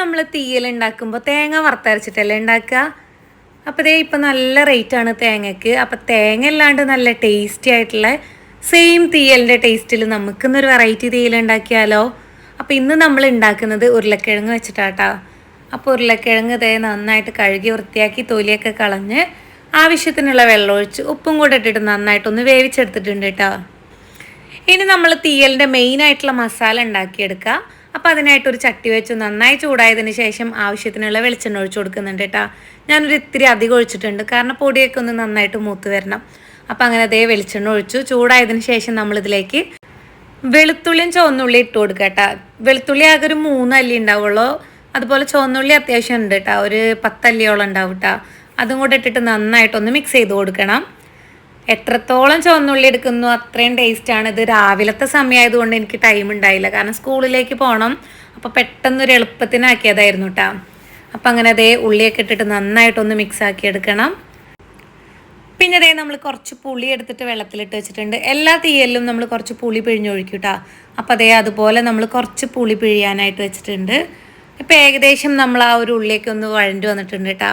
നമ്മൾ തീയൽ ഉണ്ടാക്കുമ്പോൾ തേങ്ങ വറുത്തരച്ചിട്ടല്ലേ ഉണ്ടാക്കുക? അപ്പോൾ ദേ ഇപ്പം നല്ല റേറ്റാണ് തേങ്ങയ്ക്ക് അപ്പം തേങ്ങ അല്ലാണ്ട് നല്ല ടേസ്റ്റി ആയിട്ടുള്ള സെയിം തീയലിന്റെ ടേസ്റ്റിൽ നമുക്കിന്നൊരു വെറൈറ്റി തീയൽ ഉണ്ടാക്കിയാലോ അപ്പോൾ ഇന്ന് നമ്മൾ ഉണ്ടാക്കുന്നത് ഉരുളക്കിഴങ്ങ് വെച്ചിട്ടാട്ടോ. അപ്പോൾ ഉരുളക്കിഴങ്ങ് ഇതേ നന്നായിട്ട് കഴുകി വൃത്തിയാക്കി തൊലിയൊക്കെ കളഞ്ഞ് ആവശ്യത്തിനുള്ള വെള്ളം ഒഴിച്ച് ഉപ്പും കൂടെ ഇട്ടിട്ട് നന്നായിട്ടൊന്ന് വേവിച്ചെടുത്തിട്ടുണ്ട് കേട്ടോ. ഇനി നമ്മൾ തീയലിന്റെ മെയിൻ ആയിട്ടുള്ള മസാല ഉണ്ടാക്കിയെടുക്കുക അപ്പോൾ അതിനായിട്ട് ഒരു ചട്ടി വെച്ച്. നന്നായി ചൂടായതിന് ശേഷം ആവശ്യത്തിനുള്ള വെളിച്ചെണ്ണ ഒഴിച്ചു കൊടുക്കുന്നുണ്ട് കേട്ടോ. ഞാനൊരു ഇത്തിരി അധികം ഒഴിച്ചിട്ടുണ്ട്. കാരണം പൊടിയൊക്കെ ഒന്ന് നന്നായിട്ട് മൂത്ത് വരണം. അപ്പോൾ അങ്ങനെ അതേ വെളിച്ചെണ്ണ ഒഴിച്ചു. ചൂടായതിന് ശേഷം നമ്മളിതിലേക്ക് വെളുത്തുള്ളിയും ചുവന്നുള്ളി ഇട്ട് കൊടുക്കുക വെളുത്തുള്ളി ആകെ ഒരു മൂന്നല്ലി ഉണ്ടാവുള്ളൂ. അതുപോലെ ചുവന്നുള്ളി അത്യാവശ്യം ഉണ്ട് കേട്ടോ. ഒരു പത്തല്ലിയോളം ഉണ്ടാവും കേട്ടോ. അതും കൂടെ ഇട്ടിട്ട് നന്നായിട്ടൊന്ന് മിക്സ് ചെയ്ത് കൊടുക്കണം. എത്രത്തോളം ചുവന്നുള്ളി എടുക്കുന്നു അത്രയും ആണ്. ഇത് രാവിലത്തെ സമയമായതുകൊണ്ട് എനിക്ക് ടൈം ഉണ്ടായില്ല. കാരണം സ്കൂളിലേക്ക് പോകണം അപ്പോൾ പെട്ടെന്നൊരു എളുപ്പത്തിനാക്കിയതായിരുന്നു കേട്ടോ അപ്പം അങ്ങനെ അതേ ഉള്ളിയൊക്കെ ഇട്ടിട്ട് നന്നായിട്ടൊന്ന് മിക്സ് ആക്കി എടുക്കണം. പിന്നെ അതേ നമ്മൾ കുറച്ച് പുളി എടുത്തിട്ട് വെള്ളത്തിലിട്ട് വെച്ചിട്ടുണ്ട്. എല്ലാ തീയലിലും നമ്മൾ കുറച്ച് പുളി പിഴിഞ്ഞൊഴിക്കും കേട്ടോ അപ്പോൾ അതേ അതുപോലെ നമ്മൾ കുറച്ച് പുളി പിഴിയാനായിട്ട് വെച്ചിട്ടുണ്ട്. ഇപ്പം ഏകദേശം നമ്മൾ ആ ഒരു ഉള്ളിയൊക്കെ ഒന്ന് വഴണ്ടു വന്നിട്ടുണ്ട് കേട്ടോ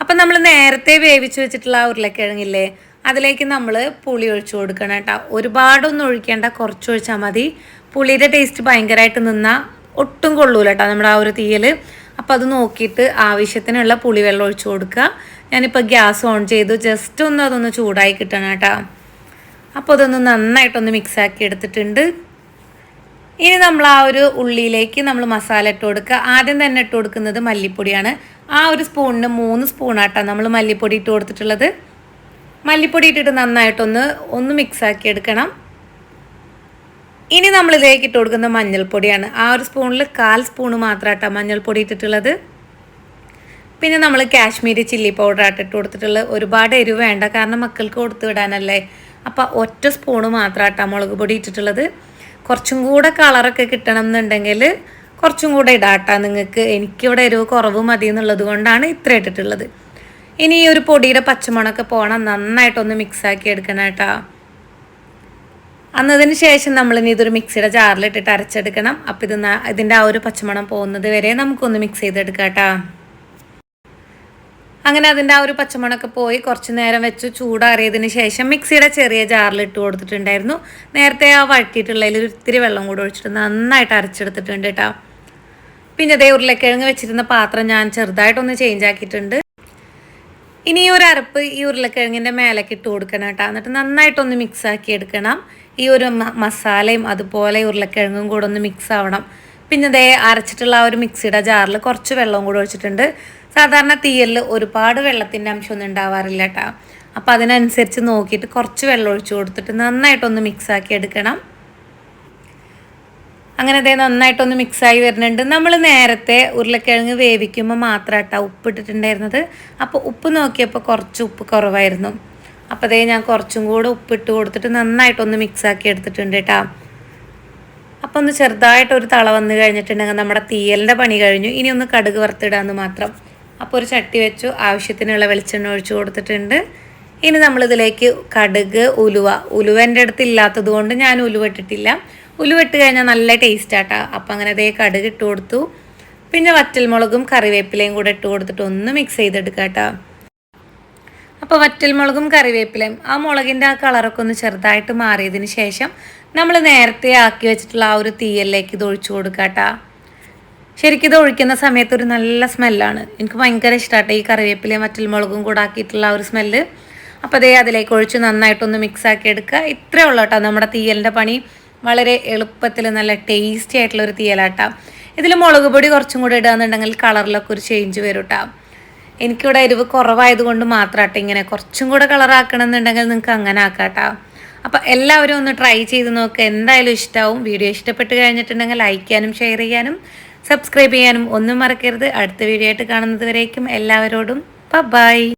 അപ്പം നമ്മൾ നേരത്തെ വേവിച്ച് വെച്ചിട്ടുള്ള ആ ഉരുളക്കിഴങ്ങില്ലേ അതിലേക്ക് നമ്മൾ പുളി ഒഴിച്ചു കൊടുക്കണം കേട്ടോ. ഒരുപാടൊന്നും ഒഴിക്കേണ്ട കുറച്ച് ഒഴിച്ചാൽ മതി. പുളിയുടെ ടേസ്റ്റ് ഭയങ്കരമായിട്ട് നിന്നാൽ ഒട്ടും കൊള്ളൂല കേട്ടോ നമ്മുടെ ആ ഒരു തീയൽ അപ്പോൾ അത് നോക്കിയിട്ട് ആവശ്യത്തിനുള്ള പുളിവെള്ളം ഒഴിച്ചു കൊടുക്കുക. ഞാനിപ്പോൾ ഗ്യാസ് ഓൺ ചെയ്തു. ജസ്റ്റ് ഒന്ന് അതൊന്ന് ചൂടായി കിട്ടണം കേട്ടോ. അപ്പോൾ അതൊന്ന് നന്നായിട്ടൊന്ന് മിക്സാക്കി എടുത്തിട്ടുണ്ട്. ഇനി നമ്മൾ ആ ഒരു ഉള്ളിയിലേക്ക് നമ്മൾ മസാല ഇട്ട് കൊടുക്കുക. ആദ്യം തന്നെ ഇട്ട് കൊടുക്കുന്നത് മല്ലിപ്പൊടിയാണ്. ആ ഒരു സ്പൂണിന് മൂന്ന് സ്പൂണാട്ടാണ് നമ്മൾ മല്ലിപ്പൊടി ഇട്ട് കൊടുത്തിട്ടുള്ളത്. മല്ലിപ്പൊടി ഇട്ടിട്ട് നന്നായിട്ടൊന്ന് ഒന്ന് മിക്സ് ആക്കി എടുക്കണം. ഇനി നമ്മൾ ഇതിലേക്ക് ഇട്ട് കൊടുക്കുന്ന മഞ്ഞൾപ്പൊടിയാണ്. ആ ഒരു സ്പൂണിൽ കാൽ സ്പൂണ് മാത്രമായിട്ടാണ് മഞ്ഞൾപ്പൊടി ഇട്ടിട്ടുള്ളത്. പിന്നെ നമ്മൾ കാശ്മീരി ചില്ലി പൗഡർ ആയിട്ട് ഇട്ട് കൊടുത്തിട്ടുള്ളത് ഒരുപാട് എരിവ് വേണ്ട കാരണം മക്കൾക്ക് കൊടുത്തു വിടാനല്ലേ. അപ്പോൾ ഒറ്റ സ്പൂണ് മാത്രമായിട്ടാണ് മുളക് പൊടി ഇട്ടിട്ടുള്ളത്. കുറച്ചും കൂടെ കളറൊക്കെ കിട്ടണം എന്നുണ്ടെങ്കിൽ കുറച്ചും കൂടെ ഇടാട്ടാ. നിങ്ങൾക്ക് എനിക്കിവിടെ എരിവ് കുറവ് മതി എന്നുള്ളത് കൊണ്ടാണ് ഇത്ര ഇട്ടിട്ടുള്ളത്. ഇനി ഈ ഒരു പൊടിയുടെ പച്ചമുളകൊക്കെ പോകണം നന്നായിട്ടൊന്ന് മിക്സാക്കി എടുക്കണം കേട്ടോ. അന്നതിന് ശേഷം നമ്മൾ ഇനി ഇതൊരു മിക്സിയുടെ ജാറിലിട്ടിട്ട് അരച്ചെടുക്കണം. അപ്പം ഇത് ഇതിന്റെ ആ ഒരു പച്ചമണം പോകുന്നത് വരെ നമുക്കൊന്ന് മിക്സ് ചെയ്തെടുക്കാം കേട്ടോ. അങ്ങനെ അതിന്റെ ആ ഒരു പച്ചമണമൊക്കെ പോയി കുറച്ച് നേരം വെച്ച് ചൂടാറിയതിന് ശേഷം മിക്സിയുടെ ചെറിയ ജാറിൽ ഇട്ട് കൊടുത്തിട്ടുണ്ടായിരുന്നു. നേരത്തെ ആ വഴറ്റിയിട്ടുള്ളതിൽ ഒരു ഇത്തിരി വെള്ളം കൂടെ ഒഴിച്ചിട്ട് നന്നായിട്ട് അരച്ചെടുത്തിട്ടുണ്ട് കേട്ടോ. പിന്നെ അതേ ഉരുളക്കിഴങ്ങ് വെച്ചിരുന്ന പാത്രം ഞാൻ ചെറുതായിട്ടൊന്ന് ചേഞ്ച് ആക്കിയിട്ടുണ്ട്. ഇനി ഈ ഒരു അരപ്പ് ഈ ഉരുളക്കിഴങ്ങിന്റെ മേലേക്ക് ഇട്ട് കൊടുക്കണം കേട്ടോ. എന്നിട്ട് നന്നായിട്ടൊന്ന് മിക്സ് ആക്കി എടുക്കണം. ഈ ഒരു മസാലയും അതുപോലെ ഉരുളക്കിഴങ്ങും കൂടെ ഒന്ന് മിക്സ് ആവണം. പിന്നെ ദേ അരച്ചിട്ടുള്ള ആ ഒരു മിക്സിയുടെ ജാറിൽ കുറച്ച് വെള്ളവും കൂടെ ഒഴിച്ചിട്ടുണ്ട്. സാധാരണ തീയലിൽ ഒരുപാട് വെള്ളത്തിന്റെ അംശമൊന്നും ഉണ്ടാവാറില്ല കേട്ടോ. അപ്പോൾ അതിനനുസരിച്ച് നോക്കിയിട്ട് കുറച്ച് വെള്ളം ഒഴിച്ചു കൊടുത്തിട്ട് നന്നായിട്ടൊന്ന് മിക്സ് ആക്കി എടുക്കണം. അങ്ങനെ അതേ നന്നായിട്ടൊന്ന് മിക്സായി വരുന്നുണ്ട്. നമ്മൾ നേരത്തെ ഉരുളക്കിഴങ്ങ് വേവിക്കുമ്പോൾ മാത്രമായിട്ടാണ് ഉപ്പ് ഇട്ടിട്ടുണ്ടായിരുന്നത് അപ്പോൾ ഉപ്പ് നോക്കിയപ്പോൾ കുറച്ച് ഉപ്പ് കുറവായിരുന്നു. അപ്പോൾ അതേ ഞാൻ കുറച്ചും കൂടെ ഉപ്പിട്ട് കൊടുത്തിട്ട് നന്നായിട്ടൊന്ന് മിക്സാക്കി എടുത്തിട്ടുണ്ട് കേട്ടോ അപ്പോൾ ഒന്ന് ചെറുതായിട്ടൊരു തള വന്ന് കഴിഞ്ഞിട്ടുണ്ടെങ്കിൽ നമ്മുടെ തീയലിന്റെ പണി കഴിഞ്ഞു. ഇനി ഒന്ന് കടുക് വറുത്തിടാമെന്ന് മാത്രം. അപ്പോൾ ഒരു ചട്ടി വെച്ചു ആവശ്യത്തിനുള്ള വെളിച്ചെണ്ണ ഒഴിച്ചു കൊടുത്തിട്ടുണ്ട്. ഇനി നമ്മളിതിലേക്ക് കടുക് ഉലുവ. ഉലുവ എന്റെ അടുത്ത് ഇല്ലാത്തത് കൊണ്ട് ഞാൻ ഉലുവ ഇട്ടിട്ടില്ല. ഉലുവ ഇട്ട് കഴിഞ്ഞാൽ നല്ല ടേസ്റ്റ് ആട്ടാ. അപ്പം അങ്ങനെ അതേ കടുക് ഇട്ട് കൊടുത്തു. പിന്നെ വറ്റൽമുളകും കറിവേപ്പിലയും കൂടെ ഇട്ട് കൊടുത്തിട്ട് ഒന്ന് മിക്സ് ചെയ്തെടുക്കാം കേട്ടോ അപ്പോൾ വറ്റൽമുളകും കറിവേപ്പിലയും ആ മുളകിന്റെ ആ കളറൊക്കെ ഒന്ന് ചെറുതായിട്ട് മാറിയതിന് ശേഷം നമ്മൾ നേരത്തെ ആക്കി വെച്ചിട്ടുള്ള ആ ഒരു തീയലിലേക്ക് ഇത് ഒഴിച്ചു കൊടുക്കാട്ടാ. ശരിക്കും ഇത് ഒഴിക്കുന്ന സമയത്ത് ഒരു നല്ല സ്മെല്ലാണ്. എനിക്ക് ഭയങ്കര ഇഷ്ടമാട്ടെ ഈ കറിവേപ്പിലയും വറ്റൽമുളകും കൂടെ ആക്കിയിട്ടുള്ള ആ ഒരു സ്മെല്ല്. അപ്പോൾ അതേ അതിലേക്ക് ഒഴിച്ച് നന്നായിട്ടൊന്ന് മിക്സ് ആക്കി എടുക്കുക ഇത്രേ ഉള്ളൂ കേട്ടോ നമ്മുടെ തീയലിന്റെ പണി. വളരെ എളുപ്പത്തിൽ നല്ല ടേസ്റ്റി ആയിട്ടുള്ള ഒരു തീയലാട്ടാ. ഇതിൽ മുളക് പൊടി കുറച്ചും കൂടി ഇടുകയെന്നുണ്ടെങ്കിൽ കളറിലൊക്കെ ഒരു ചേഞ്ച് വരും കേട്ടോ എനിക്കിവിടെ എരിവ് കുറവായതുകൊണ്ട് മാത്രമാട്ടെ ഇങ്ങനെ കുറച്ചും കൂടെ കളറാക്കണമെന്നുണ്ടെങ്കിൽ നിങ്ങൾക്ക് അങ്ങനെ ആക്കാട്ടോ. അപ്പം എല്ലാവരും ഒന്ന് ട്രൈ ചെയ്ത് നോക്കുക എന്തായാലും ഇഷ്ടമാവും വീഡിയോ ഇഷ്ടപ്പെട്ട് കഴിഞ്ഞിട്ടുണ്ടെങ്കിൽ ലൈക്ക് ചെയ്യാനും ഷെയർ ചെയ്യാനും സബ്സ്ക്രൈബ് ചെയ്യാനും ഒന്നും മറക്കരുത്. അടുത്ത വീഡിയോ ആയിട്ട് കാണുന്നത് വരേക്കും എല്ലാവരോടും. ബൈ